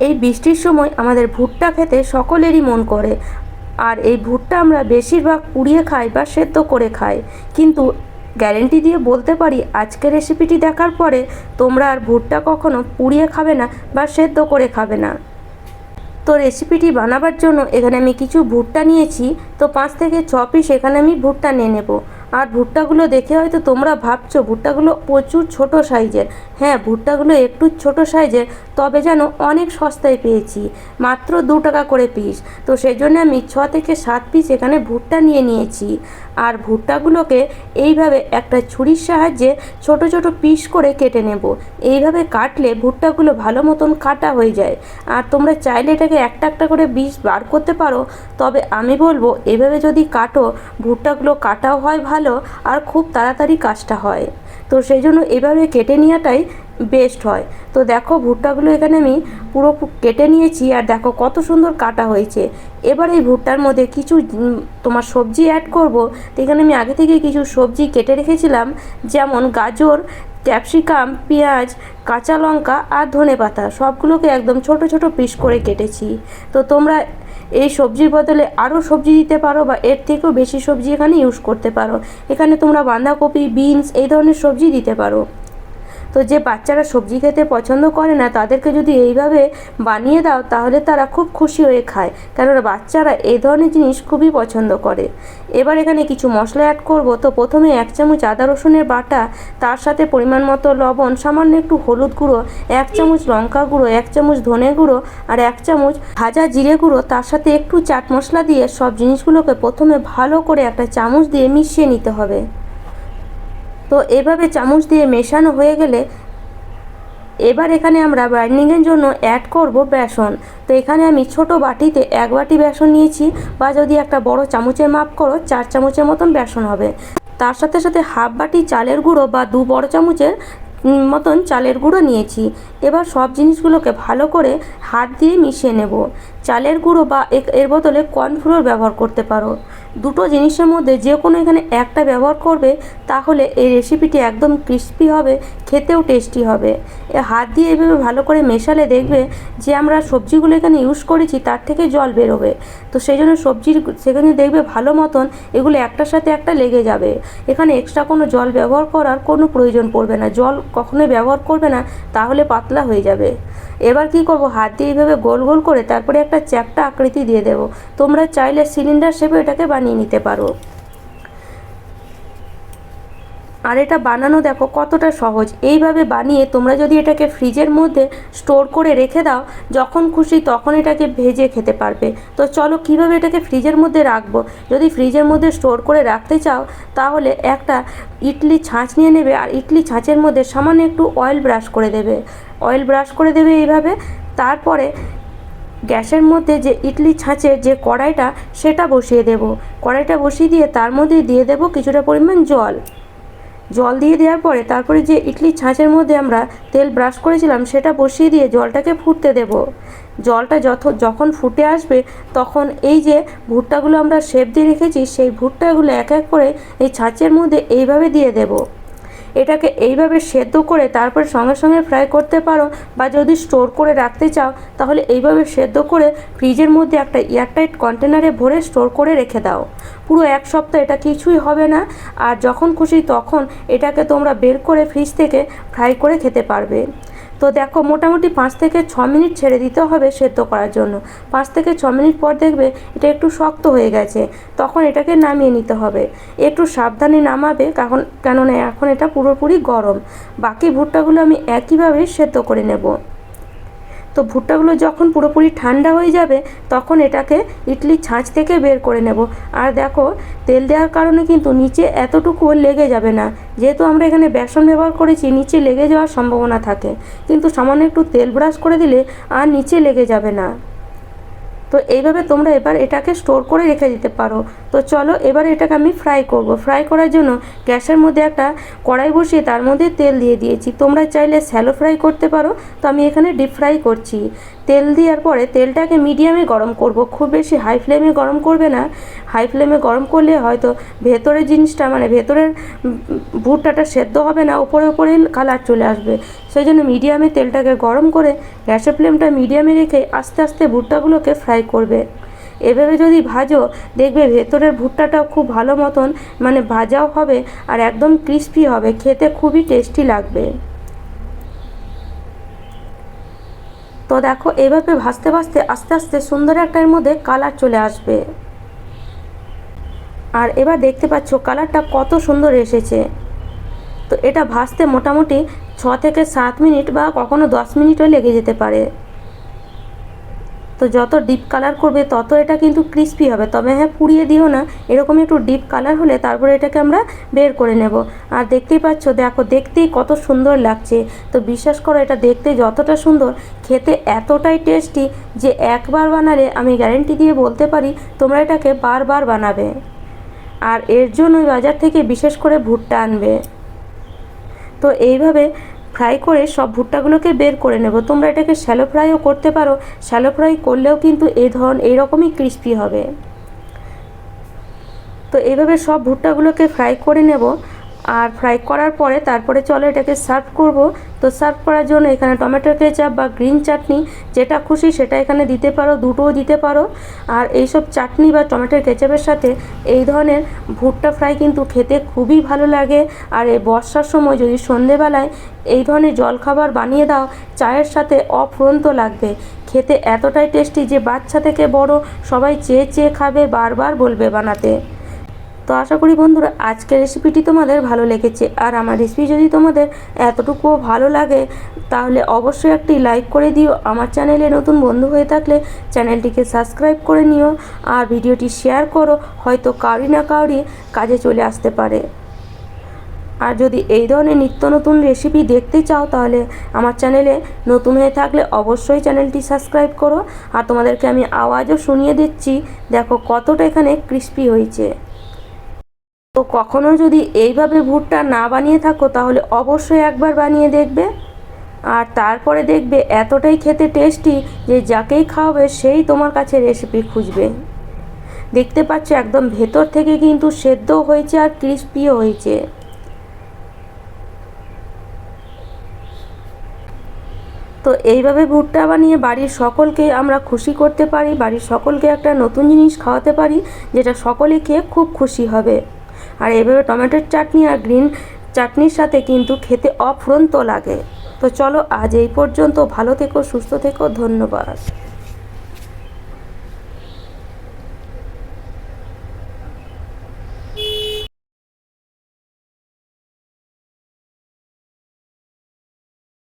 এই বৃষ্টির সময় আমাদের ভুট্টা খেতে সকলেরই মন করে। আর এই ভুট্টা আমরা বেশিরভাগ পুড়িয়ে খাই বা সেদ্ধ করে খাই। কিন্তু গ্যারেন্টি দিয়ে বলতে পারি, আজকের রেসিপিটি দেখার পরে তোমরা আর ভুট্টা কখনো পুড়িয়ে খাবে না বা সেদ্ধ করে খাবে না। তো রেসিপিটি বানাবার জন্য এখানে আমি কিছু ভুট্টা নিয়েছি। তো পাঁচ থেকে ছ পিস এখানে আমি ভুট্টা নিয়ে নেব। আর ভুট্টাগুলো দেখে হয়তো তোমরা ভাবছ, ভুট্টাগুলো প্রচুর ছোট সাইজের। হ্যাঁ ভুট্টাগুলো একটু ছোট সাইজের, তবে যেন অনেক সস্তায় পেয়েছি। মাত্র দু টাকা করে পিস তো সেই জন্য আমি ছ থেকে সাত পিস এখানে ভুট্টা নিয়ে নিয়েছি। আর ভুট্টাগুলোকে এইভাবে একটা ছুরির সাহায্যে ছোট ছোট পিস করে কেটে নেব। এইভাবে কাটলে ভুট্টাগুলো ভালো মতন কাটা হয়ে যায়। আর তোমরা চাইলে এটাকে একটা একটা করে বিষ বার করতে পারো। তবে আমি বলব, এভাবে যদি কাটো, ভুট্টাগুলো কাটাও হয় ভালো। আর খুব তাড়াতাড়ি কাজটা হয়। তো সেই জন্য এভাবে কেটে নেওয়াটাই বেস্ট হয়। তো দেখো ভুট্টাগুলো এখানে আমি পুরো কেটে নিয়েছি আর দেখো কত সুন্দর কাটা হয়েছে। এবার এই ভুট্টার মধ্যে কিছু তোমার সবজি অ্যাড করব। তো এখানে আমি আগে থেকে কিছু সবজি কেটে রেখেছিলাম, যেমন গাজর ক্যাপসিকাম পেঁয়াজ, কাঁচা লঙ্কা আর ধনে পাতা সবগুলোকে একদম ছোট ছোট পিস করে কেটেছি। তো তোমরা এই সবজির বদলে আরও সবজি দিতে পারো বা এর থেকেও বেশি সবজি এখানে ইউজ করতে পারো। এখানে তোমরা বাঁধাকপি বিনস এই ধরনের সবজি দিতে পারো। তো যে বাচ্চারা সবজি খেতে পছন্দ করে না, তাদেরকে যদি এইভাবে বানিয়ে দাও, তাহলে তারা খুব খুশি হয়ে খায়। কেননা বাচ্চারা এই ধরনের জিনিস খুবই পছন্দ করে। এবার এখানে কিছু মশলা অ্যাড করব। তো প্রথমে এক চামচ আদা রসুনের বাটা, তার সাথে পরিমাণ মতো লবণ, সামান্য একটু হলুদ গুঁড়ো, এক চামচ লঙ্কা গুঁড়ো, এক চামচ ধনে গুঁড়ো আর এক চামচ ভাজা জিরে গুঁড়ো, তার সাথে একটু চাট মশলা দিয়ে সব জিনিসগুলোকে প্রথমে ভালো করে একটা চামচ দিয়ে মিশিয়ে নিতে হবে। তো এভাবে চামচ দিয়ে মেশানো হয়ে গেলে এবার এখানে আমরা বাইন্ডিংয়ের জন্য অ্যাড করব বেসন। তো এখানে আমি ছোট বাটিতে এক বাটি বেসন নিয়েছি বা যদি একটা বড় চামচের মাপ করো, চার চামচের মতন বেসন হবে। তার সাথে সাথে হাফ বাটি চালের গুঁড়ো বা দু বড় চামচের মতন চালের গুঁড়ো নিয়েছি। এবার সব জিনিসগুলোকে ভালো করে হাত দিয়ে মিশিয়ে নেব। চালের গুঁড়ো বা এর বদলে কর্নফ্লোর ব্যবহার করতে পারো। দুটো জিনিসের মধ্যে যে কোনো এখানে একটা ব্যবহার করবে, তাহলে এই রেসিপিটি একদম ক্রিস্পি হবে, খেতেও টেস্টি হবে। এ হাত দিয়ে এভাবে ভালো করে মেশালে দেখবে যে আমরা সবজিগুলো এখানে ইউজ করেছি, তার থেকে জল বেরোবে। তো সেই জন্য সবজির সেখানে দেখবে ভালো মতন এগুলো একটার সাথে একটা লেগে যাবে। এখানে এক্সট্রা কোনো জল ব্যবহার করার কোনো প্রয়োজন পড়বে না। জল কখনোই ব্যবহার করবে না, তাহলে পাতলা হয়ে যাবে। এবার কি করব? হাত দিয়ে এইভাবে গোল গোল করে তারপরে একটা চ্যাপটা আকৃতি দিয়ে দেবো। তোমরা চাইলে সিলিন্ডার শেপে এটাকে বানিয়ে নিতে পারো। আর এটা বানানো দেখো কতটা সহজ। এইভাবে বানিয়ে তোমরা যদি এটাকে ফ্রিজের মধ্যে স্টোর করে রেখে দাও, যখন খুশি তখন এটাকে ভেজে খেতে পারবে। তো চলো কীভাবে এটাকে ফ্রিজের মধ্যে রাখব? যদি ফ্রিজের মধ্যে স্টোর করে রাখতে চাও, তাহলে একটা ইডলি ছাঁচ নিয়ে নেবে আর ইডলি ছাঁচের মধ্যে সামান্য একটু অয়েল ব্রাশ করে দেবে। অয়েল ব্রাশ করে দেবে এইভাবে। তারপরে গ্যাসের মধ্যে যে ইডলি ছাঁচের যে কড়াইটা, সেটা বসিয়ে দেব। কড়াইটা বসিয়ে দিয়ে তার মধ্যে দিয়ে দেব কিছুটা পরিমাণ জল। জল দিয়ে দেওয়ার পরে তারপরে যে ইডলি ছাঁচের মধ্যে আমরা তেল ব্রাশ করেছিলাম, সেটা বসিয়ে দিয়ে জলটাকে ফুটতে দেব। জলটা যত যখন ফুটে আসবে, তখন এই যে ভুট্টাগুলো আমরা শেপ দিয়ে রেখেছি, সেই ভুট্টাগুলো এক এক করে এই ছাঁচের মধ্যে এইভাবে দিয়ে দেবো। এটাকে এইভাবে সেদ্ধ করে তারপর সঙ্গে সঙ্গে ফ্রাই করতে পারো বা যদি স্টোর করে রাখতে চাও, তাহলে এইভাবে সেদ্ধ করে ফ্রিজের মধ্যে একটা এয়ারটাইট কন্টেনারে ভরে স্টোর করে রেখে দাও। পুরো এক সপ্তাহ এটা কিছুই হবে না। আর যখন খুশি তখন এটাকে তোমরা বের করে ফ্রিজ থেকে ফ্রাই করে খেতে পারবে। তো দেখো, মোটামুটি পাঁচ থেকে ছ মিনিট ছেড়ে দিতে হবে সেদ্ধ করার জন্য। পাঁচ থেকে ছ মিনিট পর দেখবে এটা একটু শক্ত হয়ে গেছে, তখন এটাকে নামিয়ে নিতে হবে। একটু সাবধানে নামাবে, কারণ, কেননা এখন এটা পুরোপুরি গরম। বাকি ভুট্টাগুলো আমি একইভাবে সেদ্ধ করে নেব। তো ভুট্টাগুলো যখন পুরোপুরি ঠান্ডা হয়ে যাবে, তখন এটাকে ইডলির ছাঁচ থেকে বের করে নেব। আর দেখো, তেল দেওয়ার কারণে কিন্তু নিচে এতটুকু লেগে যাবে না। যেহেতু আমরা এখানে বেসন ব্যবহার করেছি, নিচে লেগে যাওয়ার সম্ভাবনা থাকে। কিন্তু সামান্য একটু তেল ব্রাশ করে দিলে আর নিচে লেগে যাবে না। তো এইভাবে তোমরা এবার এটাকে স্টোর করে রেখে দিতে পারো। তো চলো এবার এটাকে আমি ফ্রাই করব। ফ্রাই করার জন্য গ্যাসের মধ্যে একটা কড়াই বসিয়ে তার মধ্যে তেল দিয়ে দিয়েছি। তোমরা চাইলে স্যালো ফ্রাই করতে পারো। তো আমি এখানে ডিপ ফ্রাই করছি। তেল দেওয়ার পরে তেলটাকে মিডিয়ামে গরম করব। খুব বেশি হাই ফ্লেমে গরম করবে না। হাই ফ্লেমে গরম করলে হয়তো ভেতরের জিনিসটা মানে ভেতরের ভুট্টাটা সেদ্ধ হবে না, উপরে উপরে কালার চলে আসবে। সেই জন্য মিডিয়ামে তেলটাকে গরম করে গ্যাসের ফ্লেমটা মিডিয়ামে রেখে আস্তে আস্তে ভুট্টাগুলোকে ফ্রাই করবে। এভাবে যদি ভাজো, দেখবে ভেতরের ভুট্টাটাও খুব ভালো মতন মানে ভাজাও হবে আর একদম ক্রিস্পি হবে। খেতে খুবই টেস্টি লাগবে। তো দেখো, এভাবে ভাজতে ভাজতে আস্তে আস্তে সুন্দর একটার মধ্যে কালার চলে আসবে। আর এবার দেখতে পাচ্ছ কালারটা কত সুন্দর এসেছে। তো এটা ভাজতে মোটামুটি ছ থেকে সাত মিনিট বা কখনো দশ মিনিটও লেগে যেতে পারে। তো যত ডিপ কালার করবে, তত এটা কিন্তু ক্রিস্পি হবে। তবে হ্যাঁ পুড়িয়ে দিও না এরকম একটু ডিপ কালার হলে তারপরে এটাকে আমরা বের করে নেব। আর দেখতেই পাচ্ছ, দেখো, দেখতেই কত সুন্দর লাগছে। তো বিশ্বাস করো, এটা দেখতে যতটা সুন্দর, খেতে এতটাই টেস্টি যে একবার বানালে, আমি গ্যারেন্টি দিয়ে বলতে পারি, তোমরা এটাকে বারবার বানাবে। আর এর জন্যই বাজার থেকে বিশেষ করে ভুট্টা আনবে। তো এইভাবে ফ্রাই করে সব ভুট্টাগুলোকে বের করে নেব। তোমরা এটাকে শ্যালো ফ্রাইও করতে পারো। শ্যালো ফ্রাই করলেও কিন্তু এই ধরন এইরকমই ক্রিস্পি হবে। তো এইভাবে সব ভুট্টাগুলোকে ফ্রাই করে নেব। আর ফ্রাই করার পরে তারপরে চলো এটাকে সার্ভ করব। তো সার্ভ করার জন্য এখানে টমেটো কেচাপ বা গ্রিন চাটনি যেটা খুশি সেটা এখানে দিতে পারো, দুটোও দিতে পারো। আর এইসব চাটনি বা টমেটোর কেচাপের সাথে এই ধরনের ভুট্টা ফ্রাই কিন্তু খেতে খুবই ভালো লাগে। আর এই বর্ষার সময় যদি সন্ধেবেলায় এই ধরনের জলখাবার বানিয়ে দাও, চায়ের সাথে অফুরন্ত লাগবে। খেতে এতটাই টেস্টি যে বাচ্চা থেকে বড় সবাই চেয়ে চেয়ে খাবে, বারবার বলবে বানাতে। তো আশা করি বন্ধুরা, আজকের রেসিপিটি তোমাদের ভালো লেগেছে। আর আমার রেসিপি যদি তোমাদের এতটুকুও ভালো লাগে, তাহলে অবশ্যই একটি লাইক করে দিও। আমার চ্যানেলে নতুন বন্ধু হয়ে থাকলে চ্যানেলটিকে সাবস্ক্রাইব করে নিও আর ভিডিওটি শেয়ার করো, হয়তো কাউরি না কাউরি কাজে চলে আসতে পারে। আর যদি এই ধরনের নিত্য নতুন রেসিপি দেখতে চাও, তাহলে আমার চ্যানেলে নতুন হয়ে থাকলে অবশ্যই চ্যানেলটি সাবস্ক্রাইব করো। আর তোমাদেরকে আমি আওয়াজও শুনিয়ে দিচ্ছি, দেখো কতটা এখানে ক্রিস্পি হয়েছে। তো কখনো যদি এইভাবে ভুট্টা না বানিয়ে থাকো, তাহলে অবশ্যই একবার বানিয়ে দেখবে। আর তারপরে দেখবে এতটাই খেতে টেস্টি যে যাকেই খাওয়াবে, সেই তোমার কাছে রেসিপি খুঁজবে। দেখতে পাচ্ছ একদম ভেতর থেকে কিন্তু সেদ্ধ হয়েছে আর ক্রিস্পিও হয়েছে। তো এইভাবে ভুট্টা বানিয়ে বাড়ির সকলকে আমরা খুশি করতে পারি, বাড়ির সকলকে একটা নতুন জিনিস খাওয়াতে পারি, যেটা সকলে খেয়ে খুব খুশি হবে। আর এভাবে টমেটোর চাটনি আর গ্রিন চাটনির সাথে কিন্তু খেতে অফুরন্ত লাগে। তো চলো আজ এই পর্যন্ত ভালো থেকো, সুস্থ থেকো, ধন্যবাদ।